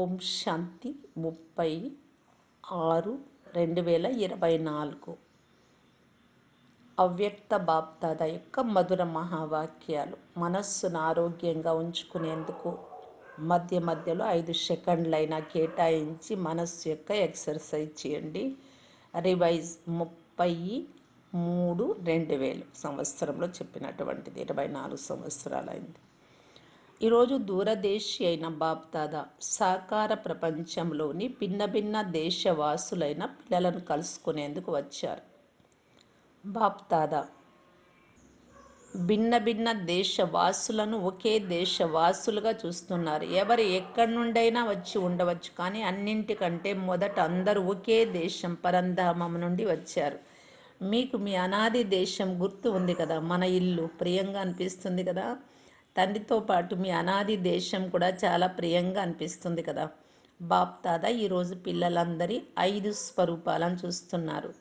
ఓం శాంతి ముప్పై ఆరు రెండు వేల ఇరవై నాలుగు. అవ్యక్త బాప్దాద యొక్క మధుర మహావాక్యాలు మనస్సును ఆరోగ్యంగా ఉంచుకునేందుకు మధ్య మధ్యలో ఐదు సెకండ్లైనా కేటాయించి మనస్సు యొక్క ఎక్సర్సైజ్ చేయండి. రివైజ్ ముప్పై మూడు రెండు వేలు. సంవత్సరంలో చెప్పినటువంటిది ఇరవై నాలుగు సంవత్సరాలైంది. ఈరోజు దూరదేశి అయిన బాప్తాదా సాకార ప్రపంచంలోని భిన్న భిన్న దేశవాసులైన పిల్లలను కలుసుకునేందుకు వచ్చారు. బాప్తాదా భిన్న భిన్న దేశవాసులను ఒకే దేశవాసులుగా చూస్తున్నారు. ఎవరు ఎక్కడి నుండైనా వచ్చి ఉండవచ్చు కానీ అన్నింటికంటే మొదట అందరూ ఒకే దేశం పరంధామం నుండి వచ్చారు. మీకు మీ అనాది దేశం గుర్తు ఉంది కదా మన ఇల్లు ప్రియంగా అనిపిస్తుంది కదా? తండ్రితో పాటు మీ అనాది దేశం కూడా చాలా ప్రియంగా అనిపిస్తుంది కదా. బాప్ తాత ఈరోజు పిల్లలందరి ఐదు స్వరూపాలను చూస్తున్నారు.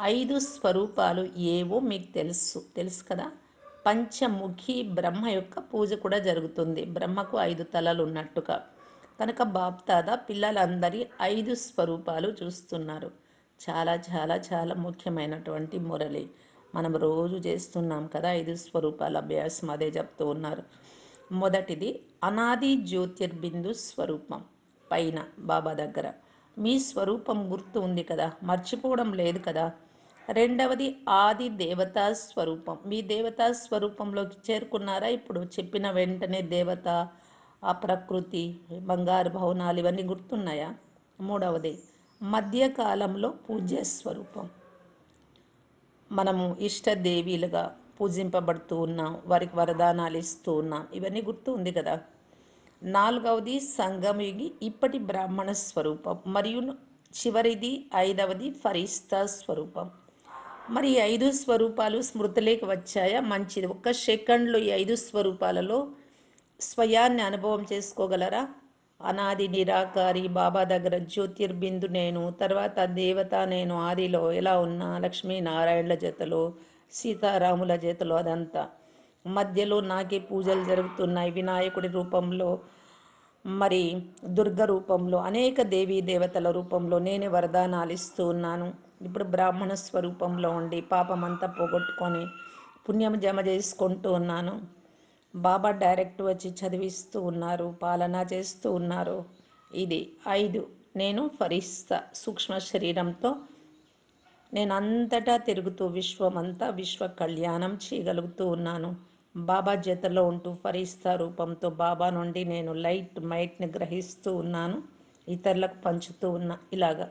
ఐదు స్వరూపాలు ఏవో మీకు తెలుసు తెలుసు కదా. పంచముఖి బ్రహ్మ యొక్క పూజ కూడా జరుగుతుంది. బ్రహ్మకు ఐదు తలలు ఉన్నట్టుగా. కనుక బాప్తాద పిల్లలందరి ఐదు స్వరూపాలు చూస్తున్నారు. చాలా చాలా చాలా ముఖ్యమైనటువంటి మురళి. మనం రోజు చేస్తున్నాం కదా ఐదు స్వరూపాల అభ్యాసం అదే చెప్తూ ఉన్నారు. మొదటిది అనాది జ్యోతిర్బిందు స్వరూపం పైన బాబా దగ్గర. మీ స్వరూపం గుర్తు ఉంది కదా మర్చిపోవడం లేదు కదా. రెండవది ఆది దేవతా స్వరూపం. మీ దేవతా స్వరూపంలోకి చేరుకున్నారా? ఇప్పుడు చెప్పిన వెంటనే దేవత ఆ ప్రకృతి బంగారు భవనాలు ఇవన్నీ గుర్తున్నాయా? మూడవది మధ్యకాలంలో పూజ్య స్వరూపం. మనము ఇష్టదేవీలుగా పూజింపబడుతూ ఉన్నాం వారికి వరదానాలు ఇస్తూ ఉన్నాం. ఇవన్నీ గుర్తు ఉంది కదా. నాలుగవది సంగమయుగి ఇప్పటి బ్రాహ్మణ స్వరూపం. మరియు చివరిది ఐదవది ఫరిస్తా స్వరూపం. మరి ఈ ఐదు స్వరూపాలు స్మృతిలోకి వచ్చాయా? మంచిది. ఒక్క సెకండ్లో ఈ ఐదు స్వరూపాలలో స్వయాన్ని అనుభవం చేసుకోగలరా? అనాది నిరాకారి బాబా దగ్గర జ్యోతిర్బిందు నేను తర్వాత దేవత నేను ఆదిలో ఎలా ఉన్నా లక్ష్మీనారాయణుల జతలో సీతారాముల చేతిలో అదంతా. మధ్యలో నాకే పూజలు జరుగుతున్నాయి వినాయకుడి రూపంలో మరి దుర్గ రూపంలో అనేక దేవీ దేవతల రూపంలో నేనే వరదానాలు ఇస్తూ ఉన్నాను. ఇప్పుడు బ్రాహ్మణ స్వరూపంలో ఉండి పాపమంతా పోగొట్టుకొని పుణ్యం జమ చేసుకుంటూ ఉన్నాను. బాబా డైరెక్ట్ వచ్చి చదివిస్తూ ఉన్నారు పాలన చేస్తూ ఉన్నారు. ఇది ఐదు. నేను ఫరిస్తా సూక్ష్మ శరీరంతో నేను అంతటా తిరుగుతూ విశ్వమంతా విశ్వ కళ్యాణం చేయగలుగుతూ ఉన్నాను. బాబా జతలో ఉంటూ ఫరిస్తా రూపంతో బాబా నుండి నేను లైట్ మైట్ని గ్రహిస్తూ ఉన్నాను. ఇతరులకు పంచుతూ ఉన్నా. ఇలాగా.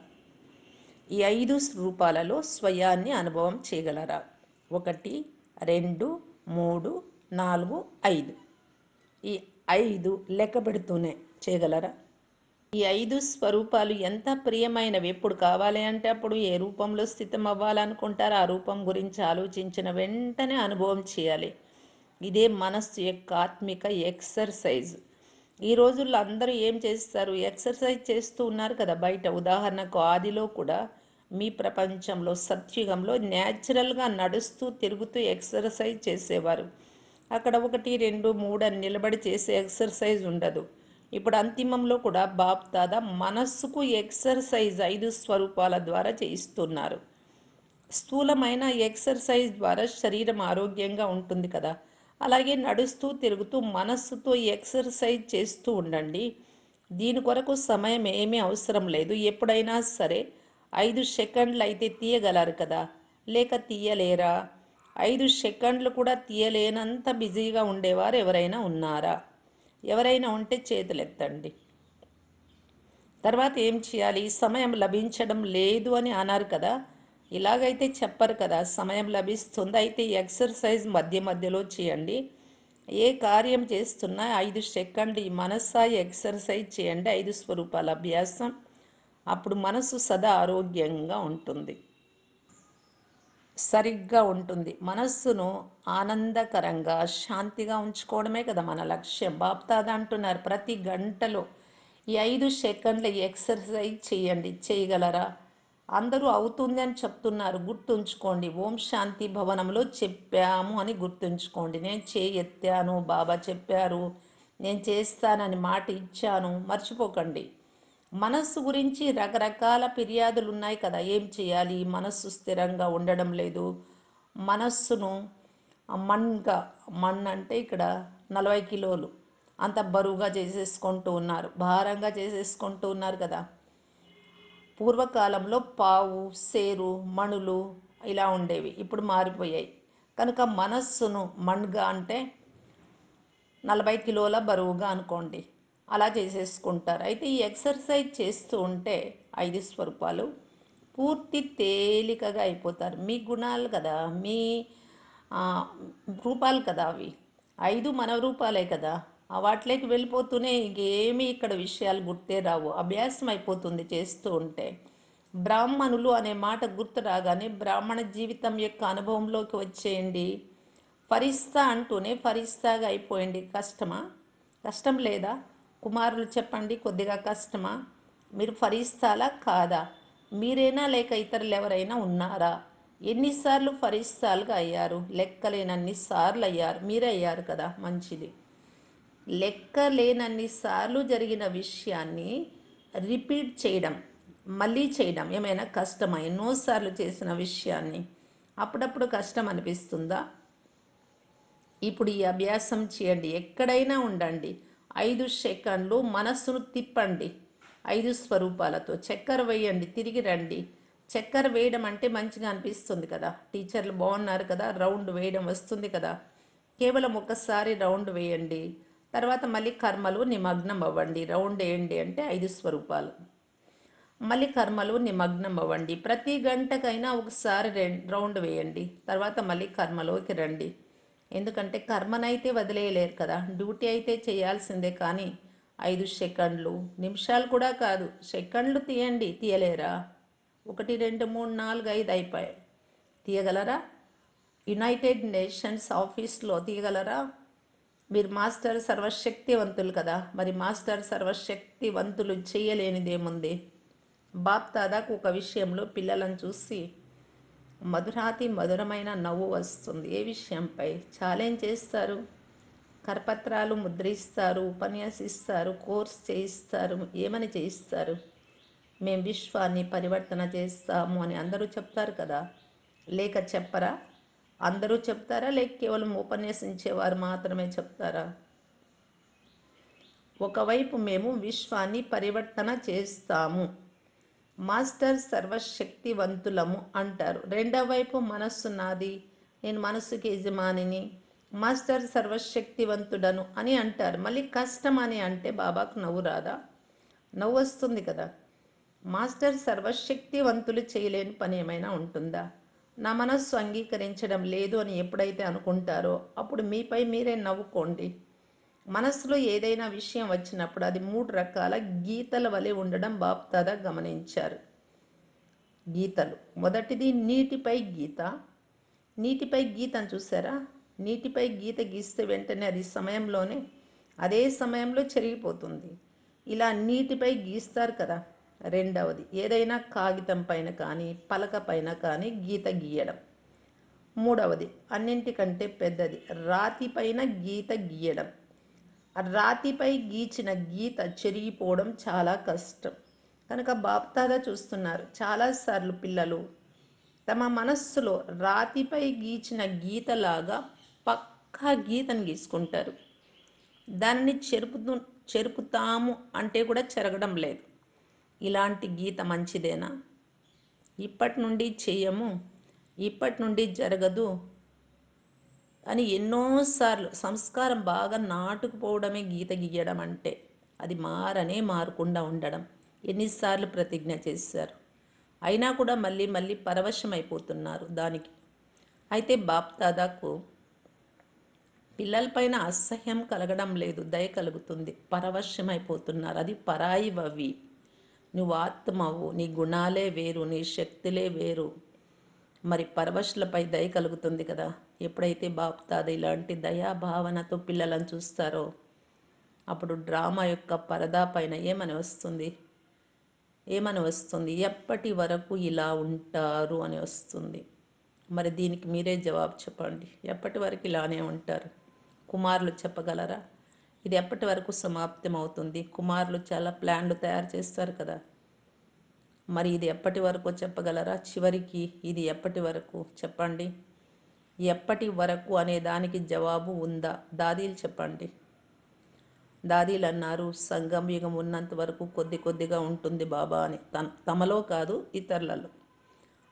ఈ ఐదు రూపాలలో స్వయాన్ని అనుభవం చేయగలరా? ఒకటి రెండు మూడు నాలుగు ఐదు. ఈ ఐదు లెక్క పెడుతూనే చేయగలరా? ఈ ఐదు స్వరూపాలు ఎంత ప్రియమైనవి? ఎప్పుడు కావాలి అంటే అప్పుడు ఏ రూపంలో స్థితం అవ్వాలనుకుంటారో ఆ రూపం గురించి ఆలోచించిన వెంటనే అనుభవం చేయాలి. ఇదే మనస్సు యొక్క ఆత్మిక ఎక్సర్సైజ్. ఈ రోజుల్లో అందరూ ఏం చేస్తారు? ఎక్సర్సైజ్ చేస్తూ ఉన్నారు కదా బయట. ఉదాహరణకు ఆదిలో కూడా మీ ప్రపంచంలో సత్యుగంలో న్యాచురల్గా నడుస్తూ తిరుగుతూ ఎక్సర్సైజ్ చేసేవారు. అక్కడ ఒకటి రెండు మూడు అని నిలబడి చేసే ఎక్సర్సైజ్ ఉండదు. ఇప్పుడు అంతిమంలో కూడా బాప్ దాదా మనస్సుకు ఎక్సర్సైజ్ ఐదు స్వరూపాల ద్వారా చేయిస్తున్నారు. స్థూలమైన ఎక్సర్సైజ్ ద్వారా శరీరం ఆరోగ్యంగా ఉంటుంది కదా. అలాగే నడుస్తూ తిరుగుతూ మనస్సుతో ఎక్సర్సైజ్ చేస్తూ ఉండండి. దీని కొరకు సమయం ఏమీ అవసరం లేదు. ఎప్పుడైనా సరే ఐదు సెకండ్లు అయితే తీయగలరు కదా. లేక తీయలేరా? ఐదు సెకండ్లు కూడా తీయలేనంత బిజీగా ఉండేవారు ఎవరైనా ఉన్నారా? ఎవరైనా ఉంటే చేతులెత్తండి. తర్వాత ఏం చేయాలి? సమయం లభించడం లేదు అని అన్నారు కదా? ఇలాగైతే చెప్పరు కదా సమయం లభిస్తుంది. అయితే ఎక్సర్సైజ్ మధ్య మధ్యలో చేయండి. ఏ కార్యం చేస్తున్నా ఐదు సెకండ్ ఈ మనస్సాయి ఎక్సర్సైజ్ చేయండి. ఐదు స్వరూపాల అభ్యాసం. అప్పుడు మనసు సదా ఆరోగ్యంగా ఉంటుంది. సరిగ్గా ఉంటుంది. మనస్సును ఆనందకరంగా శాంతిగా ఉంచుకోవడమే కదా మన లక్ష్యం. బాప్తాదా అంటున్నారు ప్రతి గంటలో ఈ ఐదు సెకండ్ల ఎక్సర్సైజ్ చేయండి. చేయగలరా? అందరూ అవుతుంది అని చెప్తున్నారు. గుర్తుంచుకోండి ఓం శాంతి భవనంలో చెప్పాము అని గుర్తుంచుకోండి. నేను చేయెత్తాను బాబా చెప్పారు. నేను చేస్తానని మాట ఇచ్చాను. మర్చిపోకండి. మనస్సు గురించి రకరకాల ఫిర్యాదులు ఉన్నాయి కదా. ఏం చేయాలి? మనస్సు స్థిరంగా ఉండడం లేదు. మనస్సును మన్గా మన్ అంటే ఇక్కడ నలభై కిలోలు అంత బరువుగా చేసేసుకుంటూ ఉన్నారు. భారంగా చేసేసుకుంటూ ఉన్నారు కదా. పూర్వకాలంలో పావు సేరు మణులు ఇలా ఉండేవి. ఇప్పుడు మారిపోయాయి. కనుక మనస్సును మణ్గా అంటే నలభై కిలోల బరువుగా అనుకోండి. అలా చేసేసుకుంటారు. అయితే ఈ ఎక్సర్సైజ్ చేస్తూ ఉంటే ఐదు స్వరూపాలు పూర్తి తేలికగా అయిపోతారు. మీ గుణాలు కదా మీ రూపాలు కదా అవి. ఐదు మన రూపాలే కదా. ఆ వాటిలోకి వెళ్ళిపోతూనే ఇంకేమీ ఇక్కడ విషయాలు గుర్తే రావు. అభ్యాసం అయిపోతుంది చేస్తూ ఉంటే. బ్రాహ్మణులు అనే మాట గుర్తు రాగానే బ్రాహ్మణ జీవితం యొక్క అనుభవంలోకి వచ్చేయండి. ఫరిస్తా అంటూనే ఫరిస్తాగా అయిపోయింది కష్టమా? కష్టం లేదా? కుమారులు చెప్పండి కొద్దిగా కష్టమా? మీరు ఫరిస్తాలా కాదా? మీరేనా లేక ఇతరులు ఎవరైనా ఉన్నారా? ఎన్నిసార్లు ఫరిస్తాలుగా అయ్యారు? లెక్కలేనన్ని సార్లు అయ్యారు మీరే అయ్యారు కదా మంచిది. లెక్కలేనన్ని సార్లు జరిగిన విషయాన్ని రిపీట్ చేయడం మళ్ళీ చేయడం ఏమైనా కష్టమా? ఎన్నోసార్లు చేసిన విషయాన్ని అప్పుడప్పుడు కష్టం అనిపిస్తుందా? ఇప్పుడు ఈ అభ్యాసం చేయండి. ఎక్కడైనా ఉండండి. ఐదు సెకండ్లు మనస్సును తిప్పండి. ఐదు స్వరూపాలతో చక్కెర వేయండి తిరిగి రండి. చక్కెర వేయడం అంటే మంచిగా అనిపిస్తుంది కదా. టీచర్లు బాగున్నారు కదా రౌండ్ వేయడం వస్తుంది కదా. కేవలం ఒకసారి రౌండ్ వేయండి. తర్వాత మళ్ళీ కర్మలు నిమగ్నం అవ్వండి. రౌండ్ వేయండి అంటే ఐదు స్వరూపాలు. మళ్ళీ కర్మలు నిమగ్నం అవ్వండి. ప్రతి గంటకైనా ఒకసారి రౌండ్ వేయండి. తర్వాత మళ్ళీ కర్మలోకి రండి. ఎందుకంటే కర్మనైతే వదిలేయలేరు కదా. డ్యూటీ అయితే చేయాల్సిందే కానీ ఐదు సెకండ్లు నిమిషాలు కూడా కాదు. సెకండ్లు తీయండి తీయలేరా? ఒకటి రెండు మూడు నాలుగు ఐదు అయిపోయాయి. తీయగలరా? యునైటెడ్ నేషన్స్ ఆఫీస్లో తీయగలరా? మీరు మాస్టర్ సర్వశక్తివంతులు కదా. మరి మాస్టర్ సర్వశక్తివంతులు చేయలేనిదేముంది? బాప్ దాదాకు ఒక విషయంలో పిల్లలను చూసి మధురాతి మధురమైన నవ్వు వస్తుంది. ఏ విషయంపై ఛాలెంజ్ చేస్తారు? కరపత్రాలు ముద్రిస్తారు ఉపన్యాసిస్తారు కోర్స్ చేయిస్తారు ఏమని చేయిస్తారు? మేము విశ్వాన్ని పరివర్తన చేస్తాము అని అందరూ చెప్తారు కదా? లేక చెప్పరా? అందరూ చెప్తారా? లేక కేవలం ఉపన్యసించేవారు మాత్రమే చెప్తారా? ఒకవైపు మేము విశ్వాన్ని పరివర్తన చేస్తాము. మాస్టర్ సర్వశక్తివంతులము అంటారు. రెండవ వైపు మనస్సు నాది నేను మనస్సుకి యజమానిని మాస్టర్ సర్వశక్తివంతుడను అని అంటారు. మళ్ళీ కష్టం అని అంటే బాబాకు నవ్వు రాదా? నవ్వు వస్తుంది కదా. మాస్టర్ సర్వశక్తివంతులు చేయలేని పని ఏమైనా ఉంటుందా? నా మనస్సు అంగీకరించడం లేదు అని ఎప్పుడైతే అనుకుంటారో అప్పుడు మీపై మీరే నవ్వుకోండి. మనసులో ఏదైనా విషయం వచ్చినప్పుడు అది మూడు రకాల గీతల వలె ఉండడం బాప్దాదా గమనించారు. గీతలు. మొదటిది నీటిపై గీత. నీటిపై గీతను చూసారా? నీటిపై గీత గీస్తే వెంటనే అది సమయంలోనే అదే సమయంలో చెరిగిపోతుంది. ఇలా నీటిపై గీస్తారు కదా. రెండవది ఏదైనా కాగితం పైన కానీ పలక పైన కానీ గీత గీయడం. మూడవది అన్నింటికంటే పెద్దది రాతి పైన గీత గీయడం. రాతిపై గీచిన గీత చెరిగిపోవడం చాలా కష్టం. కనుక బాప్తాదా చూస్తున్నారు. చాలాసార్లు పిల్లలు తమ మనస్సులో రాతిపై గీచిన గీతలాగా పక్కా గీతను గీసుకుంటారు. దానిని చెరుపుతూ చెరుపుతాము అంటే కూడా చెరగడం లేదు. ఇలాంటి గీత మంచిదేనా? ఇప్పటి నుండి చెయ్యము ఇప్పటి నుండి జరగదు అని ఎన్నోసార్లు సంస్కారం బాగా నాటుకుపోవడమే గీత గీయడం అంటే. అది మారనే మారకుండా ఉండడం. ఎన్నిసార్లు ప్రతిజ్ఞ చేశారు. అయినా కూడా మళ్ళీ మళ్ళీ పరవశమైపోతున్నారు దానికి. అయితే బాప్ దాదాకు పిల్లలపైన అసహ్యం కలగడం లేదు. దయ కలుగుతుంది. పరవశమైపోతున్నారు. అది పరాయివవి. నువ్వు ఆత్మవు. నీ గుణాలే వేరు. నీ శక్తులే వేరు. మరి పరవశులపై దయ కలుగుతుంది కదా? ఎప్పుడైతే బాప్తాద ఇలాంటి దయాభావనతో పిల్లలను చూస్తారో అప్పుడు డ్రామా యొక్క పరదా పైన ఏమని వస్తుంది? ఏమని వస్తుంది? ఎప్పటి వరకు ఇలా ఉంటారు అని వస్తుంది. మరి దీనికి మీరే జవాబు చెప్పండి. ఎప్పటి వరకు ఇలానే ఉంటారు? కుమారులు చెప్పగలరా? ఇది ఎప్పటి వరకు సమాప్తం అవుతుంది కుమారులు చాలా ప్లాన్లు తయారు చేస్తారు కదా. మరి ఇది ఎప్పటి వరకు చెప్పగలరా? చివరికి ఇది ఎప్పటి వరకు? చెప్పండి. ఎప్పటి వరకు అనే దానికి జవాబు ఉందా? దాదీలు చెప్పండి. దాదీలు అన్నారు సంగం యుగం ఉన్నంత వరకు కొద్ది కొద్దిగా ఉంటుంది బాబా అని. తన తమలో కాదు ఇతరులలో.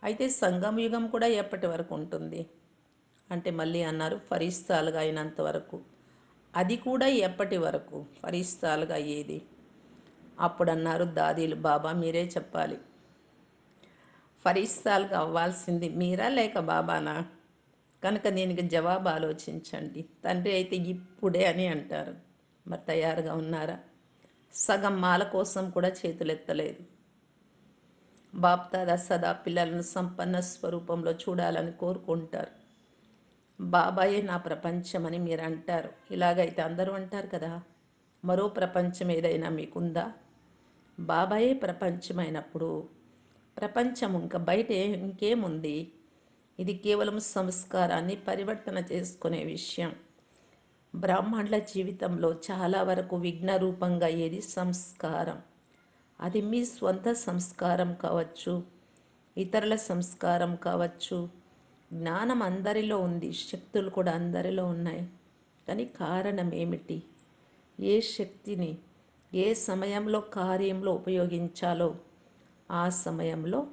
అయితే సంగం యుగం కూడా ఎప్పటి వరకు ఉంటుంది? అంటే మళ్ళీ అన్నారు ఫరిస్తాలుగా అయినంత వరకు. అది కూడా ఎప్పటి వరకు? ఫరిస్తాలుగా అయ్యేది అప్పుడన్నారు దాదీలు బాబా మీరే చెప్పాలి. ఫరిస్తాల్గా అవ్వాల్సింది మీరా లేక బాబానా? కనుక దీనికి జవాబు ఆలోచించండి. తండ్రి అయితే ఇప్పుడే అని అంటారు. మరి తయారుగా ఉన్నారా? సగం మాల కోసం కూడా చేతులెత్తలేదు. బాప్దాదా సదా పిల్లలను సంపన్న స్వరూపంలో చూడాలని కోరుకుంటారు. బాబాయే నా ప్రపంచం అని మీరు అంటారు ఇలాగైతే అందరూ అంటారు కదా. మరో ప్రపంచం ఏదైనా మీకుందా? బాబాయే ప్రపంచమైనప్పుడు ప్రపంచం ఇంకా బయట ఇంకేముంది? ఇది కేవలం సంస్కారాన్ని పరివర్తన చేసుకునే విషయం. బ్రాహ్మణుల జీవితంలో చాలా వరకు విఘ్న రూపంగా ఏది సంస్కారం? అది మీ స్వంత సంస్కారం కావచ్చు ఇతరుల సంస్కారం కావచ్చు. జ్ఞానం అందరిలో ఉంది శక్తులు కూడా అందరిలో ఉన్నాయి. కానీ కారణం ఏమిటి? ఏ శక్తిని? ఏ సమయంలో కార్యంలో ఉపయోగించాలో ఆ సమయంలో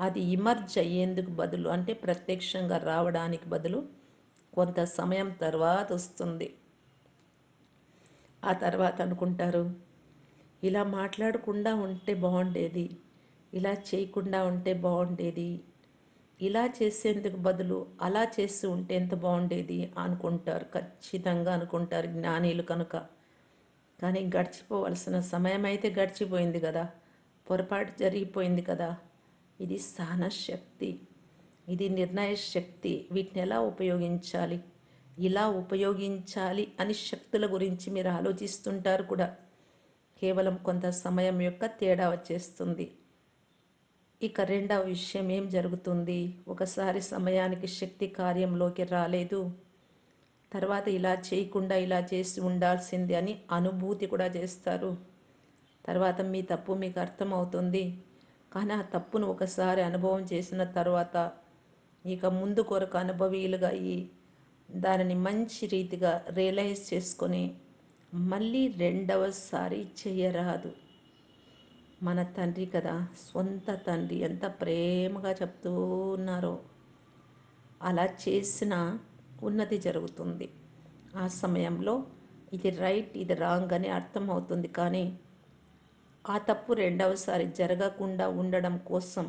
అది ఇమర్జ్ అయ్యేందుకు బదులు అంటే ప్రత్యక్షంగా రావడానికి బదులు కొంత సమయం తర్వాత వస్తుంది. ఆ తర్వాత అనుకుంటారు ఇలా మాట్లాడకుండా ఉంటే బాగుండేది ఇలా చేయకుండా ఉంటే బాగుండేది ఇలా చేసేందుకు బదులు అలా చేసి ఉంటే ఎంత బాగుండేది అనుకుంటారు. ఖచ్చితంగా అనుకుంటారు జ్ఞానీలు కనుక. కానీ గడిచిపోవలసిన సమయం అయితే గడిచిపోయింది కదా. పొరపాటు జరిగిపోయింది కదా. ఇది సహనశక్తి ఇది నిర్ణయ శక్తి. వీటిని ఎలా ఉపయోగించాలి? ఇలా ఉపయోగించాలి అని శక్తుల గురించి మీరు ఆలోచిస్తుంటారు కూడా. కేవలం కొంత సమయం యొక్క తేడా వచ్చేస్తుంది. ఇక రెండవ విషయం ఏం జరుగుతుంది? ఒకసారి సమయానికి శక్తి కార్యంలోకి రాలేదు. తర్వాత ఇలా చేయకుండా ఇలా చేసి ఉండాల్సింది అని అనుభూతి కూడా చేస్తారు. తర్వాత మీ తప్పు మీకు అర్థమవుతుంది. కానీ ఆ తప్పును ఒకసారి అనుభవం చేసిన తర్వాత ఇక ముందు కొరకు అనుభవీలుగా అయ్యి దానిని మంచి రీతిగా రియలైజ్ చేసుకొని మళ్ళీ రెండవసారి చేయరాదు. మన తండ్రి కదా సొంత తండ్రి ఎంత ప్రేమగా చెప్తూ ఉన్నారో. అలా చేసిన ఉన్నతి జరుగుతుంది. ఆ సమయంలో ఇది రైట్ ఇది రాంగ్ అని అర్థమవుతుంది కానీ ఆ తప్పు రెండవసారి జరగకుండా ఉండడం కోసం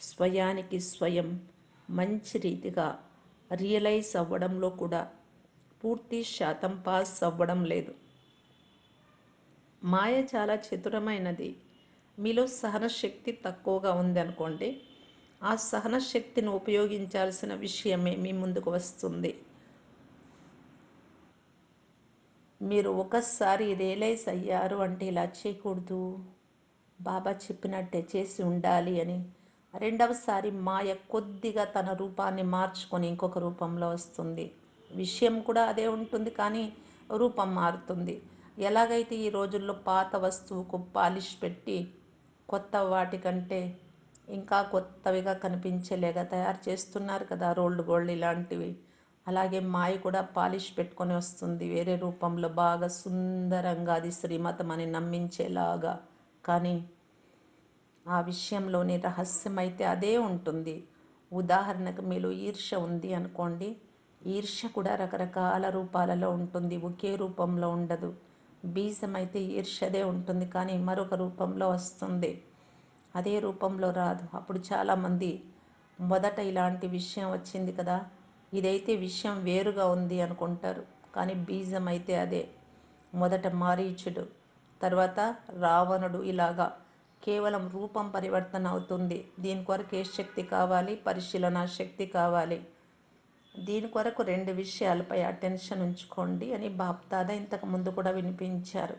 స్వయానికి స్వయం మంచి రీతిగా రియలైజ్ అవ్వడంలో కూడా పూర్తి శాతం పాస్ అవ్వడం లేదు. మాయ చాలా చతురమైనది. మీలో సహన శక్తి తక్కువగా ఉంది అనుకోండి ఆ సహన శక్తిని ఉపయోగించాల్సిన విషయమే మీ ముందుకు వస్తుంది. మీరు ఒకసారి రియలైజ్ అయ్యారు అంటే ఇలా చేయకూడదు. బాబా చెప్పినట్టే చేసి ఉండాలి అని. రెండవసారి మాయ కొద్దిగా తన రూపాన్ని మార్చుకొని ఇంకొక రూపంలో వస్తుంది. విషయం కూడా అదే ఉంటుంది కానీ రూపం మారుతుంది. ఎలాగైతే ఈ రోజుల్లో పాత వస్తువుకు పాలిష్ పెట్టి కొత్త వాటికంటే ఇంకా కొత్తవిగా కనిపించేలాగా తయారు చేస్తున్నారు కదా రోల్డ్ గోల్డ్ ఇలాంటివి. అలాగే మాయ కూడా పాలిష్ పెట్టుకొని వస్తుంది వేరే రూపంలో బాగా సుందరంగా అది శ్రీమతం అని నమ్మించేలాగా. కానీ ఆ విషయంలోని రహస్యం అయితే అదే ఉంటుంది. ఉదాహరణకు మీలో ఈర్ష ఉంది అనుకోండి ఈర్ష కూడా రకరకాల రూపాలలో ఉంటుంది ఒకే రూపంలో ఉండదు. బీజం అయితే ఈర్షదే ఉంటుంది కానీ మరొక రూపంలో వస్తుంది. అదే రూపంలో రాదు. అప్పుడు చాలామంది మొదట ఇలాంటి విషయం వచ్చింది కదా ఇదైతే విషయం వేరుగా ఉంది అనుకుంటారు. కానీ బీజం అయితే అదే మొదట మారీచుడు తర్వాత రావణుడు ఇలాగా కేవలం రూపం పరివర్తన అవుతుంది. దీని కొరకు ఏ శక్తి కావాలి? పరిశీలన శక్తి కావాలి. దీని కొరకు రెండు విషయాలపై అటెన్షన్ ఉంచుకోండి అని బాప్దాద ఇంతకు ముందు కూడా వినిపించారు.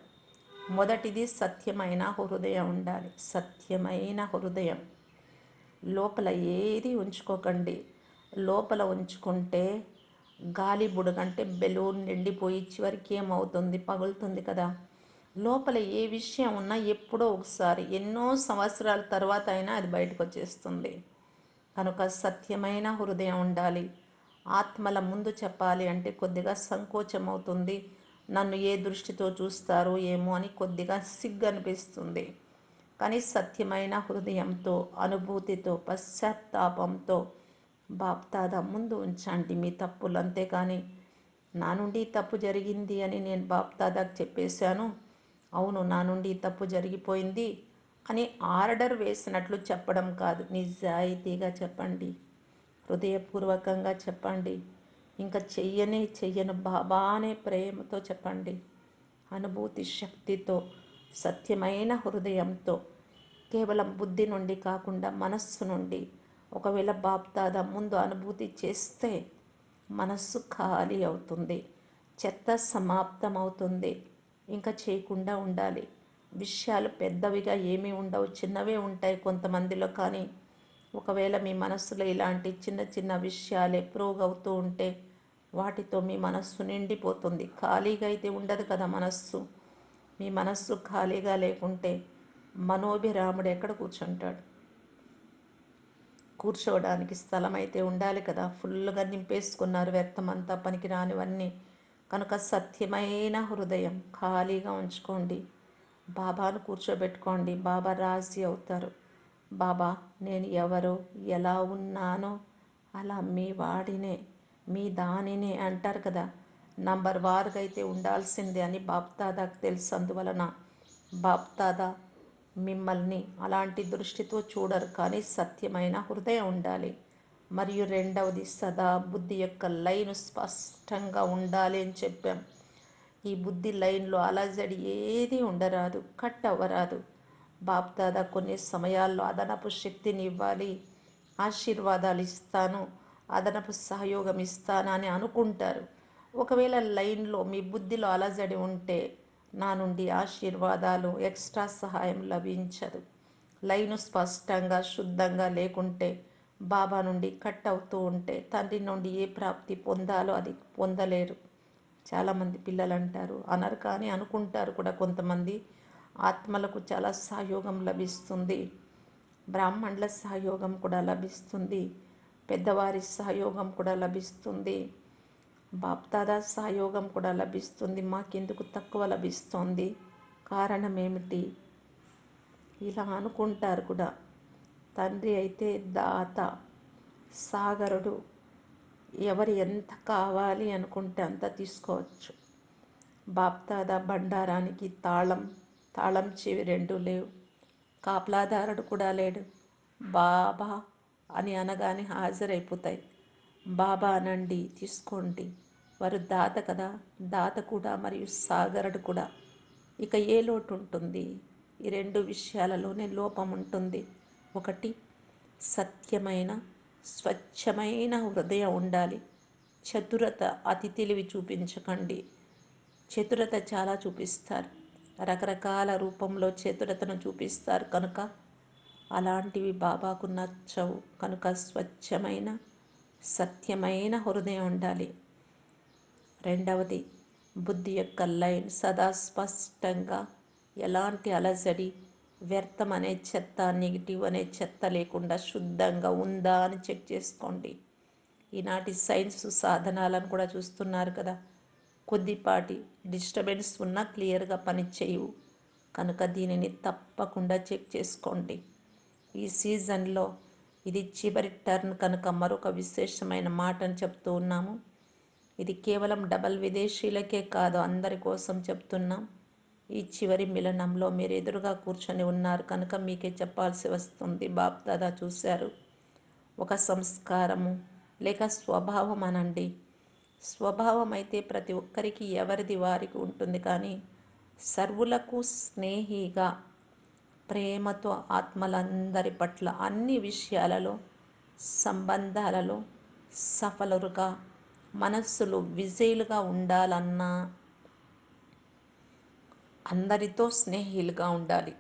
మొదటిది సత్యమైన హృదయం ఉండాలి. సత్యమైన హృదయం. లోపల ఏది ఉంచుకోకండి. లోపల ఉంచుకుంటే గాలి బుడగంటే బెలూన్ నిండిపోయి చివరికి ఏమవుతుంది? పగులుతుంది కదా. లోపల ఏ విషయం ఉన్నా ఎప్పుడో ఒకసారి ఎన్నో సంవత్సరాల తర్వాత అయినా అది బయటకు వచ్చేస్తుంది కనుక సత్యమైన హృదయం ఉండాలి. ఆత్మల ముందు చెప్పాలి అంటే కొద్దిగా సంకోచం అవుతుంది నన్ను ఏ దృష్టితో చూస్తారో ఏమో అని కొద్దిగా సిగ్గు అనిపిస్తుంది కానీ సత్యమైన హృదయంతో అనుభూతితో పశ్చాత్తాపంతో బాప్తాద ముందు ఉంచండి మీ తప్పులు. అంతేకాని నా నుండి తప్పు జరిగింది అని నేను బాప్తాదాకు చెప్పేశాను. అవును నా నుండి తప్పు జరిగిపోయింది అని ఆర్డర్ వేసినట్లు చెప్పడం కాదు. నిజాయితీగా చెప్పండి. హృదయపూర్వకంగా చెప్పండి. ఇంకా చెయ్యనే చెయ్యను బాబా అనే ప్రేమతో చెప్పండి. అనుభూతి శక్తితో సత్యమైన హృదయంతో. కేవలం బుద్ధి నుండి కాకుండా మనస్సు నుండి. ఒకవేళ బాప్తాద ముందు అనుభూతి చేస్తే మనస్సు ఖాళీ అవుతుంది. చెత్త సమాప్తం అవుతుంది ఇంకా చేయకుండా ఉండాలి. విషయాలు పెద్దవిగా ఏమీ ఉండవు చిన్నవే ఉంటాయి కొంతమందిలో కానీ. ఒకవేళ మీ మనస్సులో ఇలాంటి చిన్న చిన్న విషయాలే ప్రోగ్ అవుతూ ఉంటే వాటితో మీ మనస్సు నిండిపోతుంది. ఖాళీగా అయితే ఉండదు కదా మనస్సు. మీ మనస్సు ఖాళీగా లేకుంటే మనోభిరాముడు ఎక్కడ కూర్చుంటాడు? కూర్చోవడానికి స్థలం అయితే ఉండాలి కదా. ఫుల్గా నింపేసుకున్నారు వ్యర్థమంతా పనికి రానివన్నీ కనుక సత్యమైన హృదయం ఖాళీగా ఉంచుకోండి. బాబాను కూర్చోబెట్టుకోండి. బాబా రాజీ అవుతారు. బాబా నేను ఎవరో? ఎలా ఉన్నానో అలా మీ వాడినే మీ దానిని అంటారు కదా. నంబర్ వారుగా అయితే ఉండాల్సిందే అని బాప్దాదాకు తెలుసు. అందువలన బాప్దాదా మిమ్మల్ని అలాంటి దృష్టితో చూడరు కానీ సత్యమైన హృదయం ఉండాలి. మరియు రెండవది సదా బుద్ధి యొక్క లైన్ స్పష్టంగా ఉండాలి అని చెప్పాం. ఈ బుద్ధి లైన్లో అలజడి ఏది ఉండరాదు కట్ అవ్వరాదు బాప్దాదా కొన్ని సమయాల్లో అదనపు శక్తిని ఇవ్వాలి ఆశీర్వాదాలు ఇస్తాను. అదనపు సహయోగం ఇస్తానని అనుకుంటారు. ఒకవేళ లైన్లో మీ బుద్ధిలో అలజడి ఉంటే నా నుండి ఆశీర్వాదాలు ఎక్స్ట్రా సహాయం లభించదు. లైను స్పష్టంగా శుద్ధంగా లేకుంటే బాబా నుండి కట్ అవుతూ ఉంటే తండ్రి నుండి ఏ ప్రాప్తి పొందాలో అది పొందలేరు. చాలామంది పిల్లలు అంటారు అనరు కానీ అనుకుంటారు కూడా కొంతమంది. ఆత్మలకు చాలా సహయోగం లభిస్తుంది. బ్రాహ్మణుల సహయోగం కూడా లభిస్తుంది. పెద్దవారి సహయోగం కూడా లభిస్తుంది. బాప్దాదా సహయోగం కూడా లభిస్తుంది. మాకెందుకు తక్కువ లభిస్తుంది? కారణం ఏమిటి ఇలా అనుకుంటారు కూడా. తండ్రి అయితే దాత సాగరుడు. ఎవరు ఎంత కావాలి అనుకుంటే అంత తీసుకోవచ్చు. బాప్దాదా బండారానికి తాళం తాళం చెవి రెండు లేవు. కాపలాదారుడు కూడా లేడు. బాబా అని అనగానే హాజరైపోతాయి. బాబా అనండి తీసుకోండి. వారు దాత కదా దాత కూడా మరియు సాగరుడు కూడా. ఇక ఏ లోటు ఉంటుంది? ఈ రెండు విషయాలలోనే లోపం ఉంటుంది. ఒకటి సత్యమైన స్వచ్ఛమైన హృదయం ఉండాలి. చతురత అతి తెలివి చూపించకండి. చతురత చాలా చూపిస్తారు. రకరకాల రూపంలో చతురతను చూపిస్తారు కనుక అలాంటివి బాబాకు నచ్చవు. కనుక స్వచ్ఛమైన సత్యమైన హృదయం ఉండాలి. రెండవది బుద్ధి యొక్క లైన్ సదా స్పష్టంగా ఎలాంటి అలజడి వ్యర్థం అనే చెత్త నెగిటివ్ అనే చెత్త లేకుండా శుద్ధంగా ఉందా అని చెక్ చేసుకోండి. ఈనాటి సైన్స్ సాధనాలను కూడా చూస్తున్నారు కదా. కొద్దిపాటి డిస్టర్బెన్స్ ఉన్నా క్లియర్గా పని చేయవు కనుక దీనిని తప్పకుండా చెక్ చేసుకోండి. ఈ సీజన్లో ఇది చివరి టర్న్ కనుక మరొక విశేషమైన మాటను చెప్తూ ఉన్నాము. ఇది కేవలం డబల్ విదేశీలకే కాదు అందరి కోసం చెప్తున్నాం. ఈ చివరి మిలనంలో మీరు ఎదురుగా కూర్చొని ఉన్నారు కనుక మీకే చెప్పాల్సి వస్తుంది. బాప్దాదా చూశారు. ఒక సంస్కారము లేక స్వభావం అనండి. స్వభావం అయితే ప్రతి ఒక్కరికి ఎవరిది వారికి ఉంటుంది కానీ సర్వులకు స్నేహిగా ప్రేమతో ఆత్మలందరి పట్ల అన్ని విషయాలలో సంబంధాలలో సఫలుగా మనస్సులు విజయులుగా ఉండాలన్నా అందరితో స్నేహిలుగా ఉండాలి.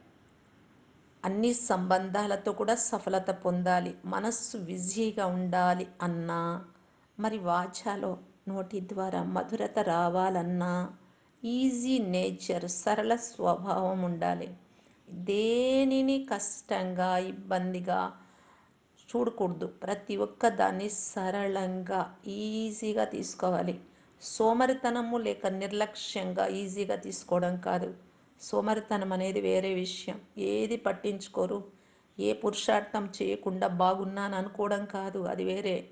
అన్ని సంబంధాలతో కూడా సఫలత పొందాలి మనస్సు బిజీగా ఉండాలి అన్నా మరి వాచాలో నోటి ద్వారా మధురత రావాలన్నా ఈజీ నేచర్ సరళ స్వభావం ఉండాలి. దేనిని కష్టంగా ఇబ్బందిగా చూడకూడదు. ప్రతి ఒక్క దాన్ని సరళంగా ఈజీగా తీసుకోవాలి. సోమరితనము లేక నిర్లక్ష్యంగా ఈజీగా తీసుకోవడం కాదు. సోమరితనం అనేది వేరే విషయం. ఏది పట్టించుకోరు. ఏ పురుషార్థం చేయకుండా బాగున్నాను అనుకోవడం కాదు. అది వేరే.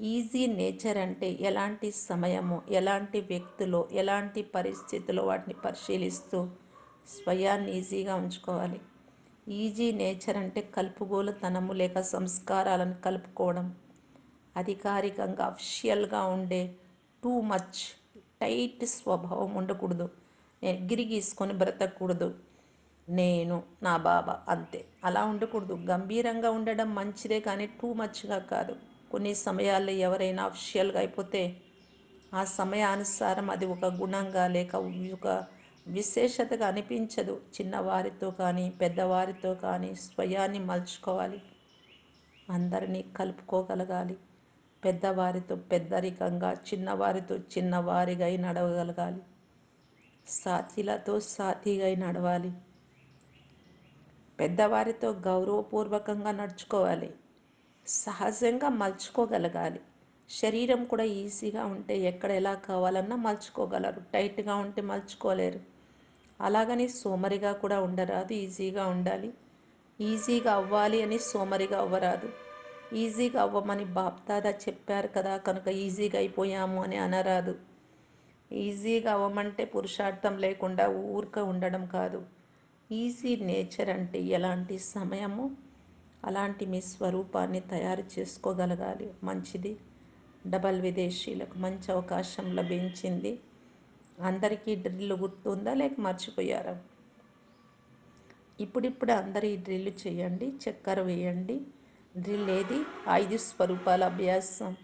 ఈజీ నేచర్ అంటే ఎలాంటి సమయము ఎలాంటి వ్యక్తులు ఎలాంటి పరిస్థితులు వాటిని పరిశీలిస్తూ స్వయాన్ని ఈజీగా ఉంచుకోవాలి. ఈజీ నేచర్ అంటే కలుపుగోలుతనము లేక సంస్కారాలను కలుపుకోవడం. అధికారికంగా అఫిషియల్గా ఉండే టూ మచ్ టైట్ స్వభావం ఉండకూడదు. నేను గిరి గీసుకొని బ్రతకూడదు. నేను నా బాబా అంతే. అలా ఉండకూడదు. గంభీరంగా ఉండడం మంచిదే కానీ టూ మచ్గా కాదు. కొన్ని సమయాల్లో ఎవరైనా అఫిషియల్గా అయిపోతే ఆ సమయానుసారం అది ఒక గుణంగా లేక ఒక విశేషతగా అనిపించదు. చిన్నవారితో కానీ పెద్దవారితో కానీ స్వయాన్ని మలుచుకోవాలి. అందరినీ కలుపుకోగలగాలి. పెద్దవారితో పెద్దరికంగా చిన్నవారితో చిన్నవారిగా నడవగలగాలి. సాథీలతో సాథీగా నడవాలి. పెద్దవారితో గౌరవపూర్వకంగా నడుచుకోవాలి. సహజంగా మలుచుకోగలగాలి. శరీరం కూడా ఈజీగా ఉంటే ఎక్కడ ఎలా కావాలన్నా మలుచుకోగలరు. టైట్గా ఉంటే మలుచుకోలేరు. అలాగని సోమరిగా కూడా ఉండరాదు. ఈజీగా ఉండాలి. ఈజీగా అవ్వాలి అని సోమరిగా అవ్వరాదు. ఈజీగా అవ్వమని బాప్దాదా చెప్పారు కదా కనుక ఈజీగా అయిపోయాము అని అనరాదు. ఈజీగా అవ్వమంటే పురుషార్థం లేకుండా ఊరిక ఉండడం కాదు. ఈజీ నేచర్ అంటే ఎలాంటి సమయము? అలాంటి మీ స్వరూపాన్ని తయారు చేసుకోగలగాలి. మంచిది. డబల్ విదేశీలకు మంచి అవకాశం లభించింది. అందరికీ డ్రిల్ గుర్తుందా? లేక మర్చిపోయారా? ఇప్పుడిప్పుడు అందరూ ఈ డ్రిల్ చేయండి చక్కెర వేయండి. డ్రిల్ ఏది? ఐదు స్వరూపాల అభ్యాసం.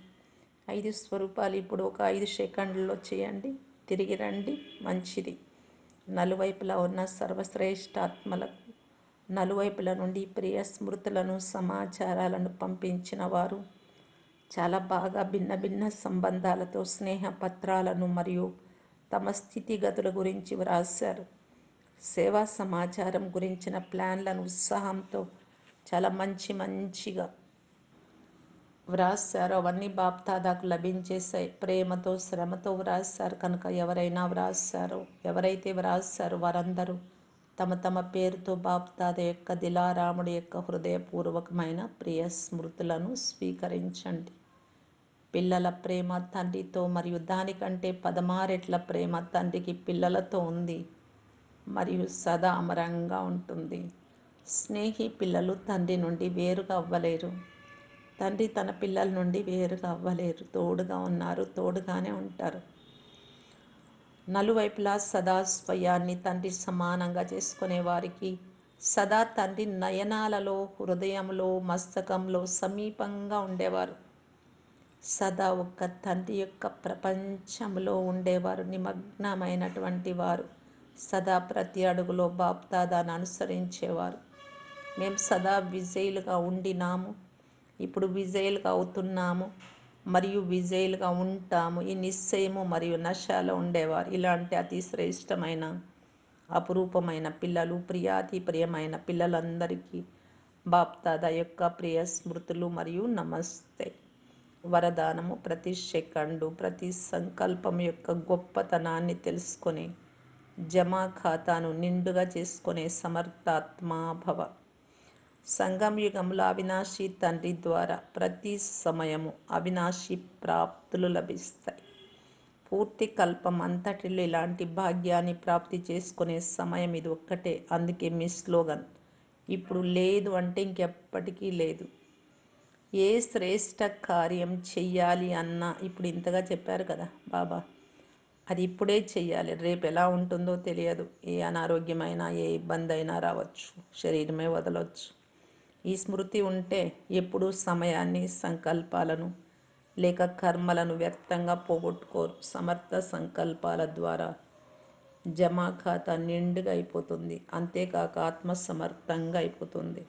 ఐదు స్వరూపాలు ఇప్పుడు ఒక ఐదు సెకండ్లలో చేయండి తిరిగి రండి మంచిది. నలువైపులా ఉన్న సర్వశ్రేష్టాత్మలకు నలువైపుల నుండి ప్రియ స్మృతులను సమాచారాలను పంపించిన వారు చాలా బాగా భిన్న భిన్న సంబంధాలతో స్నేహ పత్రాలను మరియు తమ స్థితిగతుల గురించి వ్రాశారు. సేవా సమాచారం గురించిన ప్లాన్లను ఉత్సాహంతో చాలా మంచి మంచిగా వ్రాస్తారు అవన్నీ బాప్తాదాకు లభించేసాయి ప్రేమతో శ్రమతో వ్రాస్తారు కనుక ఎవరైనా వ్రాసారో ఎవరైతే వ్రాస్తారు వారందరూ తమ తమ పేరుతో బాప్దాద యొక్క దిలారాముడి యొక్క హృదయపూర్వకమైన ప్రియ స్మృతులను స్వీకరించండి. పిల్లల ప్రేమ తండ్రితో మరియు దానికంటే పదమారెట్ల ప్రేమ తండ్రికి పిల్లలతో ఉంది మరియు సదా అమరంగా ఉంటుంది. స్నేహి పిల్లలు తండ్రి నుండి వేరుగా అవ్వలేరు. తండ్రి తన పిల్లల నుండి వేరుగా అవ్వలేరు. తోడుగా ఉన్నారు. తోడుగానే ఉంటారు. నలువైపులా సదా స్వయాన్ని తండ్రి సమానంగా చేసుకునే వారికి సదా తండ్రి నయనాలలో హృదయంలో మస్తకంలో సమీపంగా ఉండేవారు. సదా ఒక్క తండ్రి యొక్క ప్రపంచంలో ఉండేవారు నిమగ్నమైనటువంటి వారు. సదా ప్రతి అడుగులో బాప్దాదాను అనుసరించేవారు. మేము సదా విజయులుగా ఉండినాము. ఇప్పుడు విజయులుగా అవుతున్నాము. మరియు విజయులుగా ఉంటాము. ఈ నిశ్చయము మరియు నశాలో ఉండేవారు. ఇలాంటి అతి శ్రేష్టమైన అపురూపమైన పిల్లలు ప్రియాతి ప్రియమైన పిల్లలందరికీ బాప్తాద యొక్క ప్రియ స్మృతులు మరియు నమస్తే. వరదానము ప్రతి సెకండు ప్రతి సంకల్పం యొక్క గొప్పతనాన్ని తెలుసుకొని జమా ఖాతాను నిండుగా చేసుకునే సమర్థాత్మాభవ సంగం యుగంలో అవినాశి తండ్రి ద్వారా ప్రతి సమయము అవినాశి ప్రాప్తులు లభిస్తాయి. పూర్తి కల్పం అంతటిలో ఇలాంటి భాగ్యాన్ని ప్రాప్తి చేసుకునే సమయం ఇది ఒక్కటే. అందుకే మీ స్లోగన్ ఇప్పుడు లేదు అంటే ఇంకెప్పటికీ లేదు. ఏ శ్రేష్ట కార్యం చెయ్యాలి అన్నా ఇప్పుడు ఇంతగా చెప్పారు కదా బాబా. అది ఇప్పుడే చెయ్యాలి. రేపు ఎలా ఉంటుందో తెలియదు. ఏ అనారోగ్యమైనా ఏ ఇబ్బంది అయినా రావచ్చు. శరీరమే వదలవచ్చు ఈ స్మృతి ఉంటే ఎప్పుడూ సమయాన్ని సంకల్పాలను లేక కర్మలను వ్యర్థంగా పోగొట్టుకోరు. సమర్థ సంకల్పాల ద్వారా జమా ఖాతా నిండుగా అయిపోతుంది. అంతేకాక ఆత్మ సమర్థంగా అయిపోతుంది.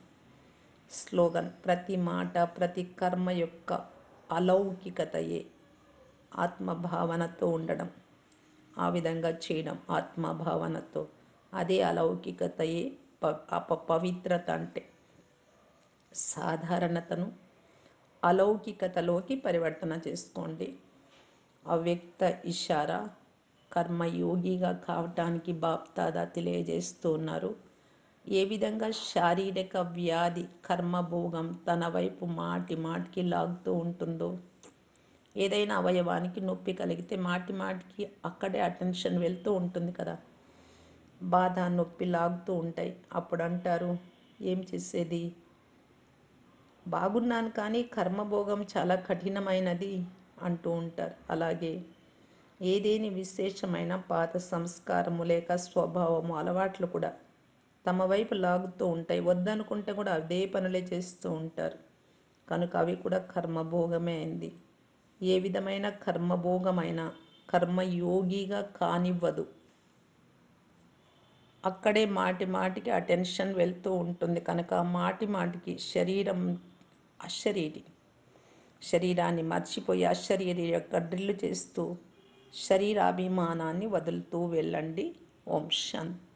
స్లోగన్ ప్రతి మాట ప్రతి కర్మ యొక్క అలౌకికతయే ఆత్మభావనతో ఉండడం. ఆ విధంగా చేయడం ఆత్మభావనతో. అదే అలౌకికతయే ప అప పవిత్రత అంటే. సాధారణతను అలౌకికతలోకి పరివర్తన చేసుకోండి. అవ్యక్త ఇషారా కర్మయోగిగా కావటానికి బాప్తాదా తెలియజేస్తూ ఉన్నారు. ఏ విధంగా శారీరక వ్యాధి కర్మభోగం తన వైపు మాటి మాటికి లాగుతూ ఉంటుందో ఏదైనా అవయవానికి నొప్పి కలిగితే మాటి మాటికి అక్కడే అటెన్షన్ వెళ్తూ ఉంటుంది కదా. బాధ నొప్పి లాగుతూ ఉంటాయి. అప్పుడు అంటారు ఏం చేసేది? బాగున్నాను కానీ కర్మభోగం చాలా కఠినమైనది అంటూ ఉంటారు. అలాగే ఏదేని విశేషమైన పాత సంస్కారము లేక స్వభావము అలవాట్లు కూడా తమ వైపు లాగుతూ ఉంటాయి. వద్దనుకుంటే కూడా అదే పనులే చేస్తూ ఉంటారు. కనుక అవి కూడా కర్మభోగమే అయింది ఏ విధమైన కర్మభోగమైన కర్మయోగిగా కానివ్వదు. అక్కడే మాటి మాటికి అటెన్షన్ వెళ్తూ ఉంటుంది. కనుక మాటి మాటికి శరీరం అశరీరి శరీరాన్ని మర్చిపోయి అశరీరి యొక్క డ్రిల్ చేస్తూ శరీరాభిమానాన్ని వదులుతూ వెళ్ళండి. ఓం శాంతి.